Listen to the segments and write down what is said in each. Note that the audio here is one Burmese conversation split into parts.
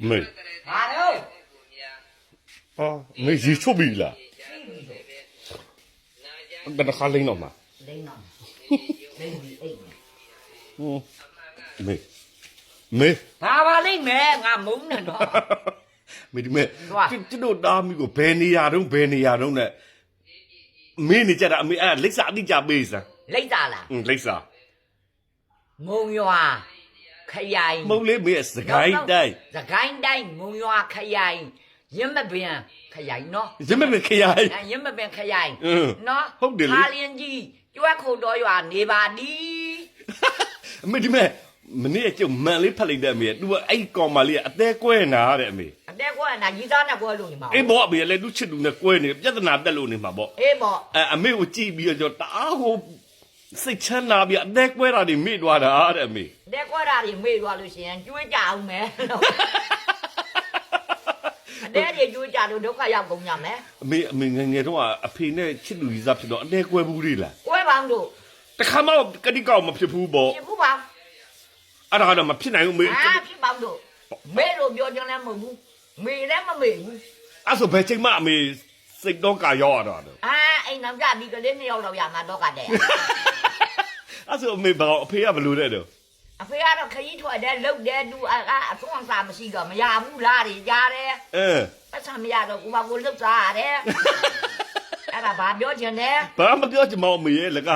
အမေဘာလို့ဟာမေရေချုပ်ပြီလားဘယ်နှခါလိမ့်တော့မှာလိမ့်တော့လိမ့်ပြီးအိတ်မယ်ဟွန်းမေမေဘာပါလိမ့်မယ်ငါမုန်းနေတော့မေဒီမေသွားကျွန်တော်တားမိကိုဘယ်နေရာတုန်းဘယ်နေရာတုန်းနဲ့မင်းနေကြတာအမေအဲ့လိပ်စာအတိကြပေးစမ်းလိမ့်တာလားဟွန်းလိပ်စာမုံရွာ ခရိုင်မုံလေးမေရဲ့စကိုင်းတိုင်းစကိုင်းတိုင်းမုံရွာခရိုင်ရင်းမပင်ခရိုင်နော်ရမမေခရိုင်အဲရင်းမပင်ခရိုင်အင်းနော်ဟုတ်တယ်လေခါလင်းကြီးကျွတ်ခုတ်တော်ရွာနေပါဒီအမေဒီမေမနေ့ကကျုပ်မန်လေးဖတ်လိုက်တဲ့အမေသူကအဲ့ကောင်မလေးကအသေးကွဲနာတဲ့အမေအတက်ကွာနာကြီးသားနဲ့ကွဲလို့နေမှာအေးဘောအမေလည်းသူချစ်သူနဲ့ကွဲနေပြဿနာတက်လို့နေမှာပေါ့အေးပေါ့အဲအမေကိုကြည့်ပြီးတော့ကျွန်တော်တအားဟို စိတ်ချမ်းသာပြီးအသက်ကွဲတာတွေမိသွားတာတဲ့အမေအတက်ကွာတာတွေမေ့သွားလို့ရှိရင်ကျွေးကြအောင်မယ်လို့အတက်တွေကျွေးကြလို့ဒုက္ခရောက်ကုန်ကြမယ်အမေအမေငယ်ငယ်တော့အဖေနဲ့ချစ်သူကြီးစားဖြစ်တော့အသက်ကွဲဘူးလေလားကွဲပေါင်းတို့တခါမှကတိကောက်မဖြစ်ဘူးပေါ့ဖြစ်ဘူးပါအဲ့ဒါကတော့မဖြစ်နိုင်ဘူးမေအာဖြစ်ပေါင်းတို့မေ့လို့ပြောကြလည်းမဟုတ်ဘူးမေ့လည်းမမေ့ဘူးအဲ့ဆိုဘယ်ချိန်မှအမေစိတ်တော့ကာရောက်ရတော့တယ်အာအိမ်နောက်ကြဒီကလေးနှစ်ယောက်တော့ရမှာတော့ကတဲ့ အဲ့ဆိုအမေဘာအဖေကဘလို့တဲ့တော့အဖေကတော့ခကြီးထွက်တယ်လှုပ်တယ်သူအကအဆုံးအစာမရှိတော့မရဘူးလားတွေကြားတယ်အင်းပတ်စံမရတော့ကိုမကိုလှုပ်စားရတယ်အဲ့ဒါဘာပြောချင်လဲဘာမပြောချင်မအောင်မေရဲ့လက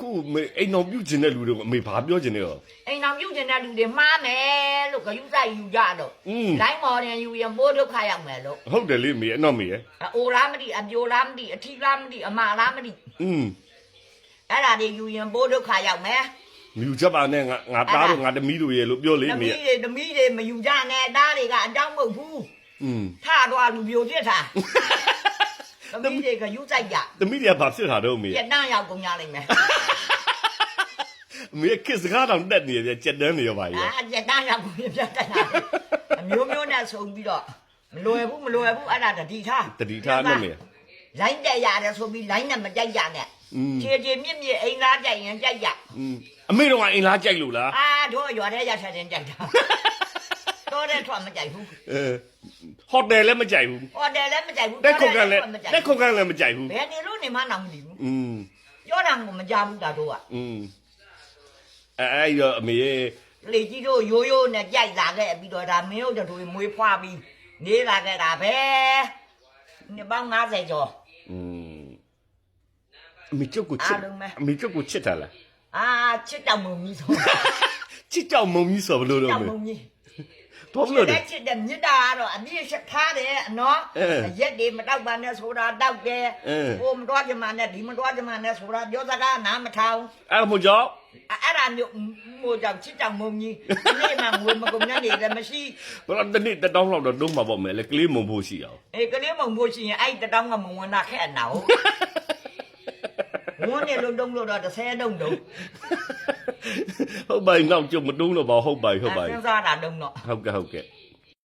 ခုမေအိမ်အောင်ပြုတ်ချင်တဲ့လူတွေအမေဘာပြောချင်လဲရောအိမ်အောင်ပြုတ်ချင်တဲ့လူတွေမှားမယ်လို့ဂယုစိုက်ယူကြတော့လိုင်းမော်ရင်ယူရမိုးဒုက္ခရောက်မယ်လို့ဟုတ်တယ်လေမေရဲ့နော်မေရဲ့အိုလားမသိအပြိုလားမသိအထီလားမသိအမလားမသိอืม အဲ့ဒါတွေယူရင်မိုးဒုက္ခရောက်မယ်မြူချက်ပါနဲ့ငါငါသားတို့ငါတမီးတို့ရဲ့လို့ပြောလေတမေမီးတွေတမီးတွေမယူကြနဲ့တားတွေကအတောင်းမဟုတ်ဘူးอืมထတော့လူပြိုဖြစ်တာတမီးတွေကယူစိုက်ကြတမီးတွေကဘာဖြစ်တာတော့မေပြတ်တန်းရောက်ကုန်ကြလိမ့်မယ်မေကစ်စကားတောင်တက်နေတယ်ကြက်တန်းနေရောပါရဲ့အာပြတ်တန်းရောက်ကုန်ပြတ်တန်းအမျိုးမျိုးနဲ့ဆုံပြီးတော့မလွယ်ဘူးမလွယ်ဘူးအဲ့ဒါတတိထားတတိထားနဲ့မေ လိုင်းတက်ရတယ်ဆိုပြီးလိုင်းနဲ့မကြိုက်ကြနဲ့ อืม ခြေခြေမြင့်မြင့်အိမ်သားကြိုက်ရင်ကြိုက်ကြ อืมအမေတို့ကအင်လားကြိုက်လို့လား အာတို့ရွာထဲရထတဲ့ကြိုက်တာတော့တဲ့ထွက်မကြိုက်ဘူး အဲဟိုတယ်လည်းမကြိုက်ဘူး ဟိုတယ်လည်းမကြိုက်ဘူး တက်ခုတ်ကန်လည်း မကြိုက် တက်ခုတ်ကန်လည်းမကြိုက်ဘူး ဘယ်နေလို့နေမှတော့မသိဘူး อืม ပြောတာကမကြဘူးတာတို့က อืมအဲအဲ့တော့အမေရဲ့ လေကြီးတို့ရိုးရိုးနဲ့ကြိုက်လာခဲ့ပြီးတော့ဒါမင်းတို့တို့မွေးဖွားပြီးနေလာခဲ့တာပဲနှစ်ပေါင်း90ကျော် อืมအမေကျုပ်ကိုချစ်အားလုံးပဲ အမေကျုပ်ကိုချစ်တာလားအာချစ်တောင်မုံကြီးဆိုချစ်ကြောက်မုံကြီးဆိုဘယ်လိုတော့တောင်မေမုံကြီး တော့ဘယ်လိုလဲချစ်တဲ့မြစ်တာကတော့အပြည့်ရှက်ထားတယ်နော်အဲရက်တွေမတောက်ပါနဲ့ဆိုတာတောက်တယ်အဲဟိုမတော်ကြမှာနဲ့ဒီမတော်ကြမှာနဲ့ဆိုတာပြောစကားနားမထောင်အဲ့မို့ကြောင့်အဲ့အဲ့ဒါမျိုးမို့ကြောင့်ချစ်တောင်မုံကြီးဒီနေ့မှငွေမကုန်နဲ့နေလည်းမရှိဘယ်တော့တစ်နေ့တစ်တောင်းလောက်တော့တုံးမှာပေါ့မယ်လေကလေးမုံဖို့ရှိအောင်အေးကလေးမုံဖို့ရှိရင်အဲ့တတောင်းကမဝင်တာခဲ့နာဟုတ် ဝန်နေလို့တုံးလို့တော့30တုံးတုံးဟုတ်ပါပြီနောက်ကျုပ်မတုံးတော့ပါဟုတ်ပါပြီဟုတ်ပါပြီစဉ်းစားတာတုံးတော့ဟုတ်ကဲ့ဟုတ်ကဲ့